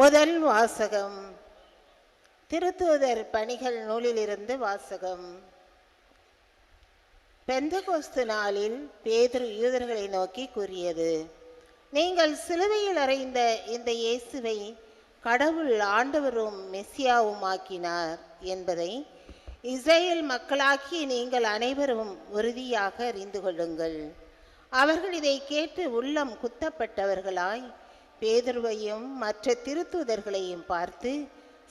முதல் வாசகம். திருத்தூதர் பணிகள் நூலிலிருந்து வாசகம். பெந்தகோஸ்து நாளில் பேதுரு யூதர்களை நோக்கி கூறியது நீங்கள் சிலுவையில் அறைந்த இந்த இயேசுவை கடவுள் ஆண்டவரும் மெஸ்ஸியாவும் ஆக்கினார் என்பதை இஸ்ரேல் மக்களாக்கி நீங்கள் அனைவரும் உறுதியாக அறிந்து கொள்ளுங்கள். அவர்கள் இதை கேட்டு உள்ளம் குத்தப்பட்டவர்களாய் பேதுருவையும் மற்ற திருத்துதர்களையும் பார்த்து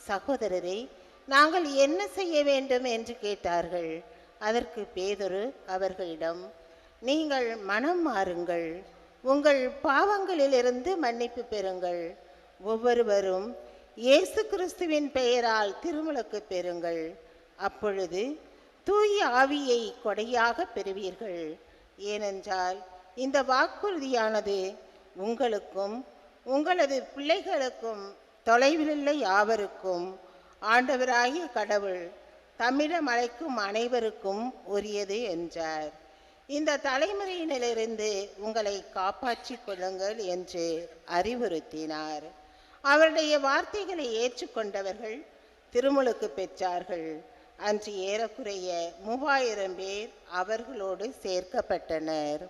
சகோதரரே நாங்கள் என்ன செய்ய வேண்டும்? என்று கேட்டார்கள். அதற்கு பேதுரு அவர்களிடம் நீங்கள் மனம் மாறுங்கள். உங்கள் பாவங்களிலிருந்து மன்னிப்பு பெறுங்கள். ஒவ்வொருவரும் இயேசு கிறிஸ்துவின் பெயரால் திருமுழுக்கு பெறுங்கள். அப்பொழுது தூய ஆவியை கொடையாக பெறுவீர்கள். ஏனென்றால் இந்த வாக்குறுதியானது உங்களுக்கும் உங்களது பிள்ளைகளுக்கும் தொலைவிலுள்ள யாவருக்கும். ஆண்டவராகிய கடவுள் தமிழமழைக்கும் அனைவருக்கும் உரியது என்றார். இந்த தலைமுறையினிலிருந்து உங்களை காப்பாற்றிக் கொள்ளுங்கள் என்று அறிவுறுத்தினார். அவருடைய வார்த்தைகளை ஏற்றுக்கொண்டவர்கள் திருமுழுக்கு பெற்றார்கள். அன்று ஏறக்குறைய மூவாயிரம் பேர் அவர்களோடு சேர்க்கப்பட்டனர்.